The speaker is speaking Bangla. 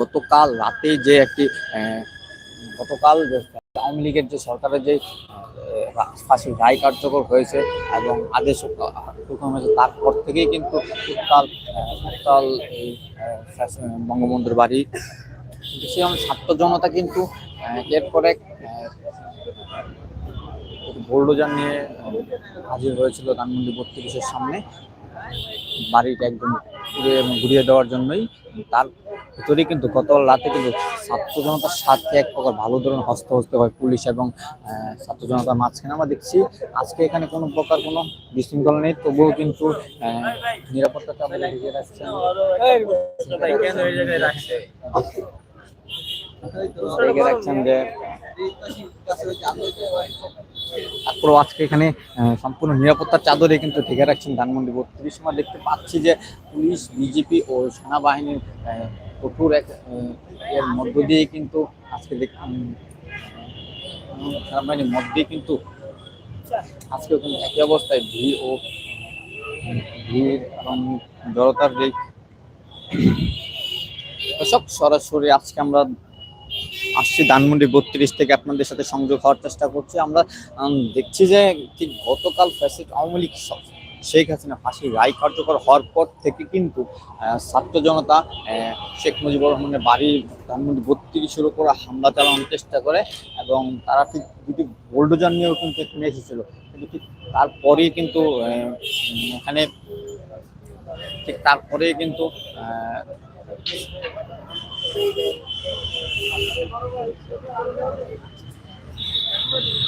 গতকাল রাতে যে একটি গতকাল আওয়ামী লীগের যে সরকারের যে ফাঁসির রায় কার্যকর হয়েছে এবং আদেশ হয়েছে, তারপর থেকেই কিন্তু উত্তাল উত্তাল এই বঙ্গবন্ধুর বাড়ি। সেরকম ছাত্র জনতা কিন্তু এরপরে বোল্ডোজার নিয়ে হাজির হয়েছিল ধানমন্ডি বত্রিশের সামনে। বাড়িটা একদম ঘুরিয়ে দেওয়ার জন্যই, তার ভিতরেই কিন্তু গত রাতে কিন্তু ছাত্র জনতার সাথে এক প্রকার ভালো ধরনের হস্তহস্ত হয় পুলিশ এবং ছাত্র জনতার মাঝখানে। আমরা দেখছি আজকে এখানে কোনো প্রকার কোনো বিশৃঙ্খলা নেই, তবুও কিন্তু নিরাপত্তা তারপরেও আজকে এখানে সম্পূর্ণ নিরাপত্তার চাদরে কিন্তু ঢেকে রাখছেন ধানমন্ডি বত্রিশ। সময় দেখতে পাচ্ছি যে পুলিশ, বিজেপি ও সেনাবাহিনীর কঠোর এক এর মধ্য দিয়ে কিন্তু আজকে সেনাবাহিনীর মধ্যে কিন্তু আজকে কিন্তু একই অবস্থায় ভিড় ও ভিড় এবং জড়তার যে দর্শক, সরাসরি আজকে আমরা আসছি ধানমন্ডি বত্রিশ থেকে আপনাদের সাথে সংযোগ হওয়ার চেষ্টা করছি। আমরা দেখছি যে ঠিক গতকাল ফ্যাসিড আওয়ামী লীগ শেখ হাসিনা ফাঁসির রায় কার্যকর হওয়ার পর থেকে কিন্তু ছাত্র জনতা শেখ মুজিবুর রহমানের বাড়ি ধানমন্ডি বত্রিশের উপর হামলা চালানোর চেষ্টা করে এবং তারা ঠিক দুটি বোল্ডোজার নিয়েও কিন্তু এখানে এসেছিল। কিন্তু ঠিক তারপরেই কিন্তু এখানে ঠিক তারপরেই কিন্তু